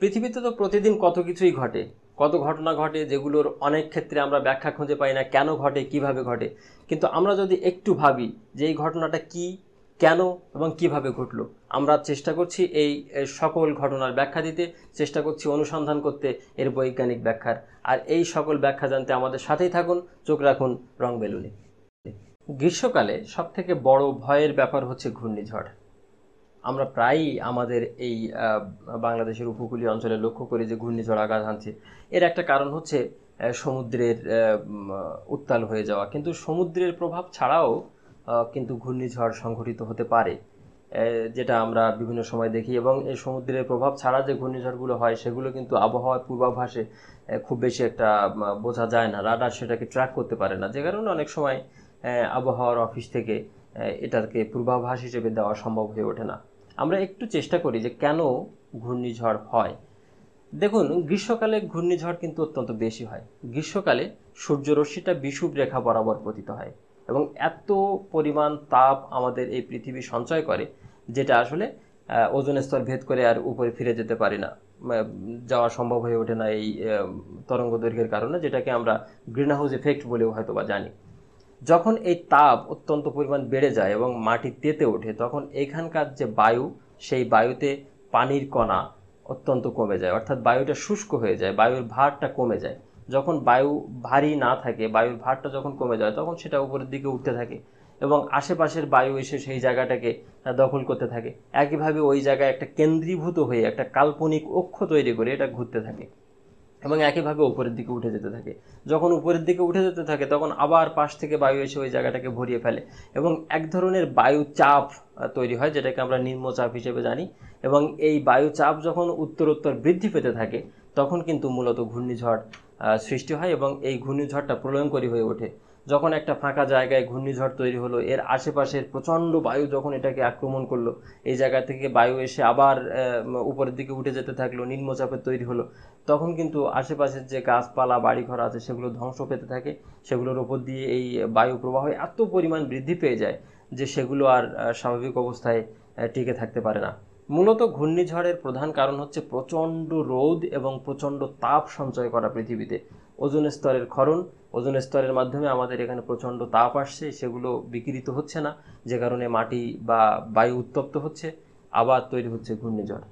পৃথিবীতে তো প্রতিদিন কত কিছুই ঘটে, কত ঘটনা ঘটে যেগুলোর অনেক ক্ষেত্রে আমরা ব্যাখ্যা খুঁজে পাই না কেন ঘটে, কীভাবে ঘটে। কিন্তু আমরা যদি একটু ভাবি যে এই ঘটনাটা কি, কেন এবং কীভাবে ঘটলো, আমরা চেষ্টা করছি এই সকল ঘটনার ব্যাখ্যা দিতে, চেষ্টা করছি অনুসন্ধান করতে এর বৈজ্ঞানিক ব্যাখ্যার। আর এই সকল ব্যাখ্যা জানতে আমাদের সাথেই থাকুন, চোখ রাখুন রং বেলুনে। গ্রীষ্মকালে সব থেকে বড় ভয়ের ব্যাপার হচ্ছে ঘূর্ণিঝড়। আমরা প্রায়ই আমাদের এই বাংলাদেশের উপকূলীয় অঞ্চলে লক্ষ্য করি যে ঘূর্ণিঝড় আঘাত হানছে। এর একটা কারণ হচ্ছে সমুদ্রের উত্তাল হয়ে যাওয়া। কিন্তু সমুদ্রের প্রভাব ছাড়াও কিন্তু ঘূর্ণিঝড় সংঘটিত হতে পারে যেটা আমরা বিভিন্ন সময় দেখি। এবং এই সমুদ্রের প্রভাব ছাড়া যে ঘূর্ণিঝড়গুলো হয়, সেগুলো কিন্তু আবহাওয়ার পূর্বাভাসে খুব বেশি একটা বোঝা যায় না। রাডার সেটাকে ট্র্যাক করতে পারে না। যে কারণে অনেক সময় আবহাওয়ার অফিস থেকে এটাকে পূর্বাভাস হিসেবে দেওয়া সম্ভব হয়ে ওঠে না। আমরা একটু চেষ্টা করি যে কেন ঘূর্ণিঝড় হয়। দেখুন, গ্রীষ্মকালে ঘূর্ণিঝড় কিন্তু অত্যন্ত বেশি হয়। গ্রীষ্মকালে সূর্যরশ্মিটা বিষুব রেখা বরাবর পতিত হয় এবং এত পরিমাণ তাপ আমাদের এই পৃথিবী সঞ্চয় করে যেটা আসলে ওজোন স্তর ভেদ করে আর উপরে ফিরে যেতে পারি না। যাওয়া সম্ভব হয়ে ওঠে না এই তরঙ্গ দৈর্ঘ্যের কারণে, যেটাকে আমরা গ্রিন হাউস এফেক্ট বলেও হয়তো বা জানি। যখন এই তাপ অত্যন্ত পরিমাণ বেড়ে যায় এবং মাটি তেতে ওঠে, তখন এখানকার যে বায়ু, সেই বায়ুতে পানির কণা অত্যন্ত কমে যায়। অর্থাৎ বায়ুটা শুষ্ক হয়ে যায়, বায়ুর ভারটা কমে যায়। যখন বায়ু ভারী না থাকে, বায়ুর ভারটা যখন কমে যায়, তখন সেটা উপরের দিকে উঠতে থাকে এবং আশেপাশের বায়ু এসে সেই জায়গাটাকে দখল করতে থাকে। একইভাবে ওই জায়গায় একটা কেন্দ্রীভূত হয়ে একটা কাল্পনিক অক্ষ তৈরি করে এটা ঘুরতে থাকে। এবং একইভাবে উপরের দিকে উঠে যেতে থাকে। যখন উপরের দিকে উঠে যেতে থাকে, তখন আবার পাশ থেকে বায়ু এসে ওই জায়গাটাকে ভরিয়ে ফেলে এবং এক ধরনের বায়ু চাপ তৈরি হয়, যেটাকে আমরা নিম্নচাপ হিসেবে জানি। এবং এই বায়ু চাপ যখন উত্তরোত্তর বৃদ্ধি পেতে থাকে, তখন কিন্তু মূলত ঘূর্ণিঝড় সৃষ্টি হয় এবং এই ঘূর্ণিঝড়টা প্রলয়ঙ্করী হয়ে ওঠে। যখন একটা ফাঁকা জায়গায় ঘূর্ণিঝড় তৈরি হলো, এর আশেপাশের প্রচণ্ড বায়ু যখন এটাকে আক্রমণ করল, এই জায়গা থেকে বায়ু এসে আবার উপরের দিকে উঠে যেতে থাকল নিম্নচাপের তৈরি হলো, তখন কিন্তু আশেপাশের যে গাছপালা, বাড়িঘর আছে, সেগুলো ধ্বংস পেতে থাকে। সেগুলোর ওপর দিয়ে এই বায়ু প্রবাহ এত পরিমাণ বৃদ্ধি পেয়ে যায় যে সেগুলো আর স্বাভাবিক অবস্থায় টিকে থাকতে পারে না। মূলত ঘূর্ণিঝড়ের প্রধান কারণ হচ্ছে প্রচণ্ড রোদ এবং প্রচণ্ড তাপ সঞ্চয় করা পৃথিবীতে। ওজোন স্তরের ক্ষরণ ওজোন স্তরের মাধ্যমে আমাদের এখানে প্রচণ্ড তাপ আসছে, সেগুলো বিকিরিত হচ্ছে না, যে কারণে মাটি বা বায়ু উত্তপ্ত হচ্ছে, আবার তৈরি হচ্ছে ঘূর্ণিঝড়।